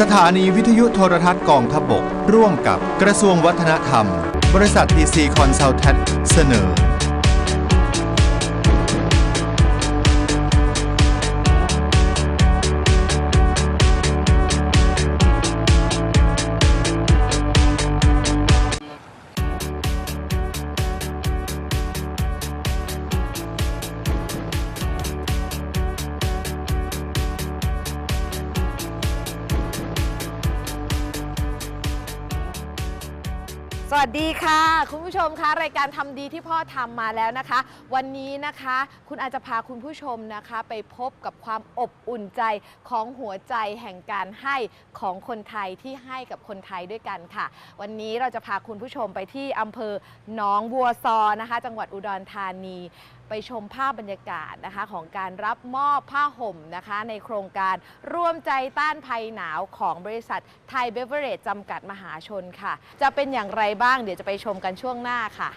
สถานีวิทยุโทรทัศน์กองทบก ร่วมกับกระทรวงวัฒนธรรม บริษัททีซีคอนซัลแทสเสนอ วัสดีค่ะ คุณผู้ชมคะรายการทำดีที่พ่อทำมาแล้วนะคะ วันนี้นะคะคุณอาจจะพาคุณผู้ชมนะคะ ไปพบกับความอบอุ่นใจของหัวใจแห่งการให้ของคนไทยที่ให้กับคนไทยด้วยกันค่ะ วันนี้เราจะพาคุณผู้ชมไปที่อำเภอหนองบัวซอนะคะ จังหวัดอุดรธานีไปชมภาพบรรยากาศนะคะของการรับมอบผ้าห่มนะคะในโครงการร่วมใจต้านภัยหนาวของบริษัทไทยเบเวอร์เรจจำกัดมหาชนค่ะ จะเป็นอย่างไรบ้างเดี๋ยวจะไปชมกันช่วงหน้าค่ะ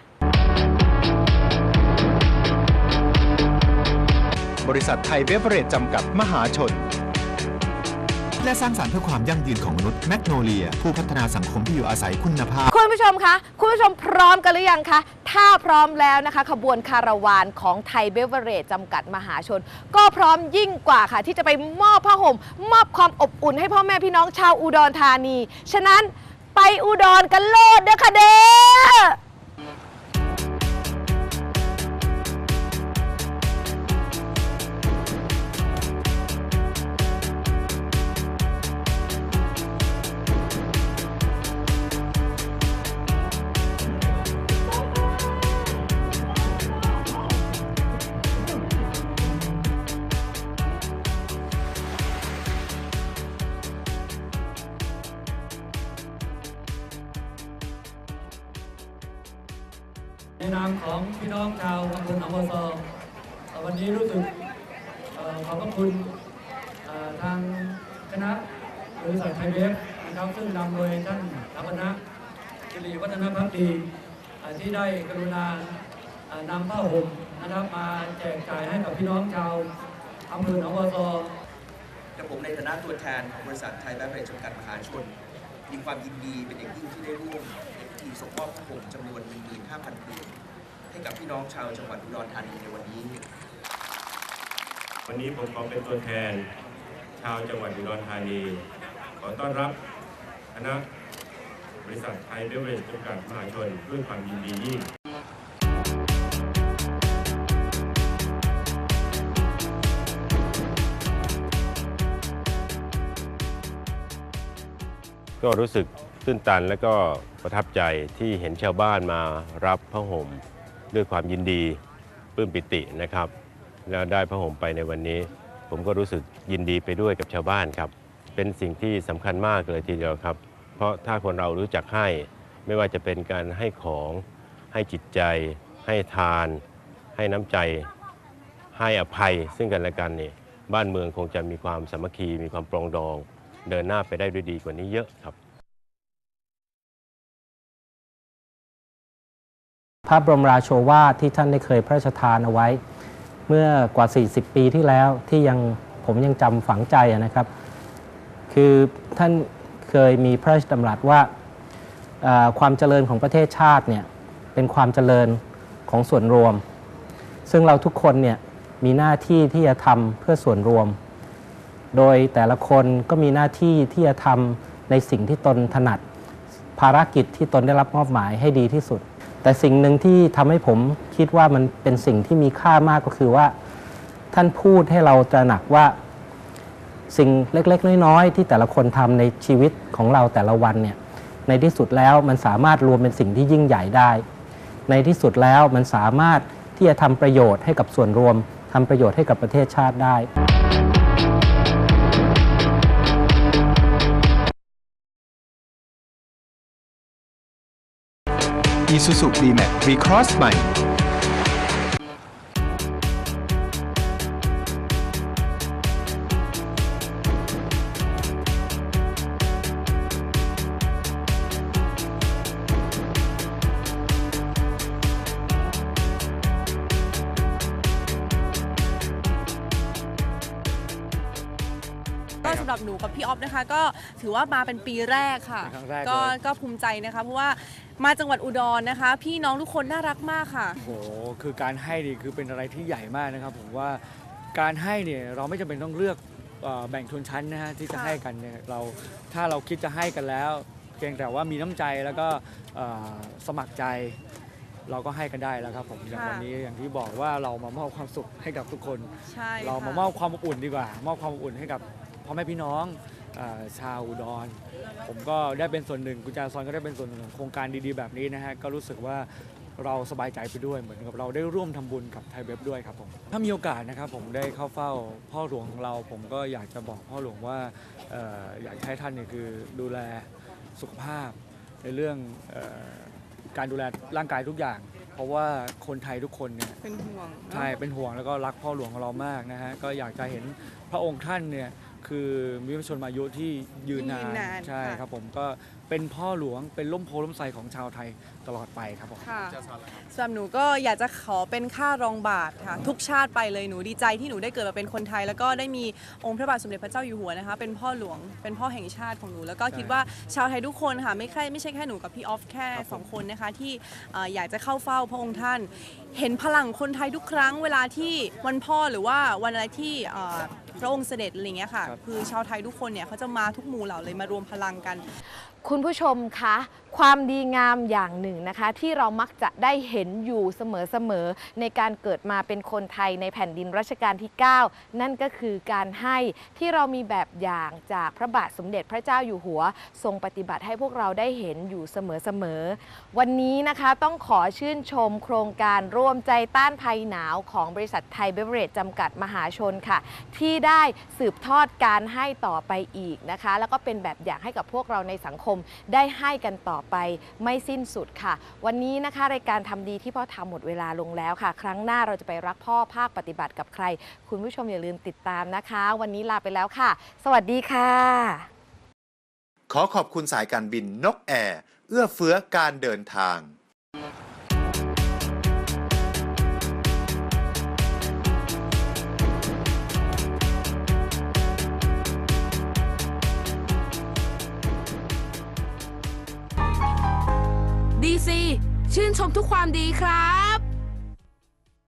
บริษัทไทยเบเวอร์เรจจำกัดมหาชน และสร้างสรรค์เพื่อความยั่งยืนของมนุษย์แมกโนเลีย ผู้พัฒนาสังคมที่อยู่อาศัยคุณภาพ คุณผู้ชมคะ คุณผู้ชมพร้อมกันหรือยังคะ ถ้าพร้อมแล้วนะคะ ขบวนคาราวานของไทยเบเวอร์เรจจำกัดมหาชน ก็พร้อมยิ่งกว่าค่ะ ที่จะไปมอบผ้าห่ม มอบความอบอุ่นให้พ่อแม่พี่น้องชาวอุดรธานี ฉะนั้นไปอุดรกันโลดเด้อค่ะเด้อ นนามของพี่น้องชาวอำเภอหนองบัวซอวันนี้รู้สึกขอบพระคุณทางคณะบริษัทไทยเบฟนะครับซึ่งนำโดยท่านสถาปนะกิริวัฒนพักดีที่ได้กรุณาเอ่อนำผ้าห่มนะครับมาแจกจ่ายให้กับพี่น้องชาวอำเภอหนองบัวซอและผมในฐานะตัวแทนของบริษัทไทยแบเรจจำกัดมหาชน มีความยินดีเป็นอย่างยิ่งที่ได้ร่วม มอบผ้าห่มจำนวน15,000ผืนให้กับพี่น้องชาวจังหวัดอุดรธานีในวันนี้ วันนี้ผมขอเป็นตัวแทน ชาวจังหวัดอุดรธานี ขอต้อนรับคณะบริษัทไทยเบเวอเรจจำกัดมหาชนด้วยความยินดียิ่งก็รู้สึก ตื้นตันและก็ประทับใจที่เห็นชาวบ้านมารับผ้าห่มด้วยความยินดีปลื้มปิตินะครับ แล้วได้ผ้าห่มไปในวันนี้ ผมก็รู้สึกยินดีไปด้วยกับชาวบ้านครับ เป็นสิ่งที่สำคัญมากเลยทีเดียวครับ เพราะถ้าคนเรารู้จักให้ไม่ว่าจะเป็นการให้ของให้จิตใจ ให้ทาน ให้น้ำใจ ให้อภัย ซึ่งกันและกันเนี่ยบ้านเมืองคงจะมีความสามัคคีมีความปรองดอง เดินหน้าไปได้ด้วยดีกว่านี้เยอะครับ พระบรมราโชวาทที่ท่านได้เคยพระราชทานเอาไว้ เมื่อกว่า 40 ปีที่แล้วที่ยังผมยังจำฝังใจนะครับ คือท่านเคยมีพระราชดำรัสว่าความเจริญของประเทศชาติเนี่ยเป็นความเจริญของส่วนรวม ซึ่งเราทุกคนเนี่ยมีหน้าที่ที่จะทำเพื่อส่วนรวม โดยแต่ละคนก็มีหน้าที่ที่จะทำในสิ่งที่ตนถนัด ภารกิจที่ตนได้รับมอบหมายให้ดีที่สุด แต่สิ่งหนึ่งที่ทำให้ผมคิดว่ามันเป็นสิ่งที่มีค่ามากก็คือว่า ท่านพูดให้เราตระหนักว่า สิ่งเล็กๆ น้อยๆ ที่แต่ละคนทำในชีวิตของเราแต่ละวันเนี่ยในที่สุดแล้วมันสามารถรวมเป็นสิ่งที่ยิ่งใหญ่ได้ ในที่สุดแล้วมันสามารถที่จะทำประโยชน์ให้กับส่วนรวมทำประโยชน์ให้กับประเทศชาติได้ Isuzu D-Max V-Cross ใหม่ ก็สำหรับหนูกับพี่ออฟนะคะ ก็ถือว่ามาเป็นปีแรกค่ะเป็นครั้งแรกก็เลย ก็ภูมิใจนะคะ เพราะว่ามาจังหวัดอุดรนะคะ พี่น้องทุกคนน่ารักมากค่ะ โอ้โหคือการให้นี่คือเป็นอะไรที่ใหญ่มากนะครับ ผมว่าการให้เนี่ยเราไม่จำเป็นต้องเลือกเอ่อแบ่งชนชั้นนะฮะที่จะค่ะ ให้กันเนี่ยเราถ้าเราคิดจะให้กันแล้ว เพียงแต่ว่ามีน้ำใจแล้วก็เอ่อสมัครใจ เราก็ให้กันได้แล้วครับผมอย่างวันนี้อย่างที่บอกว่าเรามามอบความสุขให้กับทุกคน ใช่เรามาค่ะมอบความอบอุ่นดีกว่า มอบความอบอุ่นให้กับ พ่อแม่พี่น้องเออชาวอุดร ผมก็ได้เป็นส่วนหนึ่งกุญแจซอนก็ได้เป็นส่วนหนึ่งของโครงการดีๆแบบนี้นะฮะก็รู้สึกว่าเราสบายใจไปด้วยเหมือนกับเราได้ร่วมทำบุญกับไทยเว็บด้วยครับผมถ้ามีโอกาสนะครับผมได้เข้าเฝ้าพ่อหลวงของเรา ผมก็อยากจะบอกพ่อหลวงว่าเอ่ออยากให้ท่านเนี่ยคือดูแลสุขภาพในเรื่องเออการดูแลร่างกายทุกอย่าง เพราะว่าคนไทยทุกคนเนี่ยเป็นห่วงเนอะใช่เป็นห่วงแล้วก็รักพ่อหลวงของเรามากนะฮะก็อยากจะเห็นพระองค์ท่านเนี่ย คือมีพระชนมายุที่ยืนนายืนนนานใช่ค่ะ ครับผมก็ เป็นพ่อหลวงเป็นล่มโพล่มไทรของชาวไทยตลอดไปครับผมค่ะสำหรับหนูก็อยากจะขอเป็นค่ารองบาทค่ะ ทุกชาติไปเลยหนูดีใจที่หนูได้เกิดมาเป็นคนไทย แล้วก็ได้มีองค์พระบาทสมเด็จพระเจ้าอยู่หัวนะคะ เป็นพ่อหลวงเป็นพ่อแห่งชาติของหนู แล้วก็คิดว่าชาวไทยทุกคนค่ะไม่ใช่ไม่ใช่แค่หนูกับพี่ออฟแค่สองคนนะคะที่เอ่ออยากจะเข้าเฝ้าพระองค์ท่าน เห็นพลังคนไทยทุกครั้งเวลาที่วันพ่อหรือว่าวันอะไรที่เอ่อพระองค์เสด็จอะไรอย่างเงี้ยค่ะครับคือชาวไทยทุกคนเนี่ยเขาจะมาทุกหมู่เหล่าเลยมารวมพลังกัน คุณผู้ชมคะความดีงามอย่างหนึ่งนะคะ ที่เรามักจะได้เห็นอยู่เสมอๆในการเกิดมาเป็นคนไทยในแผ่นดินรัชกาลที่ 9 นั่นก็คือการให้ที่เรามีแบบอย่างจากพระบาทสมเด็จพระเจ้าอยู่หัว ทรงปฏิบัติให้พวกเราได้เห็นอยู่เสมอๆวันนี้นะคะต้องขอชื่นชมโครงการร่วมใจต้านภัยหนาวของบริษัทไทยเบเวอเรจจำกัดมหาชนค่ะ ที่ได้สืบทอดการให้ต่อไปอีกนะคะ แล้วก็เป็นแบบอย่างให้กับพวกเราในสังคมได้ให้กันต่อไปไม่สิ้นสุดค่ะ วันนี้นะคะรายการทำดีที่พ่อทำหมดเวลาลงแล้วค่ะ ครั้งหน้าเราจะไปรักพ่อภาคปฏิบัติกับใคร คุณผู้ชมอย่าลืมติดตามนะคะ วันนี้ลาไปแล้วค่ะ สวัสดีค่ะ ขอขอบคุณสายการบินนกแอร์เอื้อเฟื้อการเดินทาง ชมทุกความดีครับ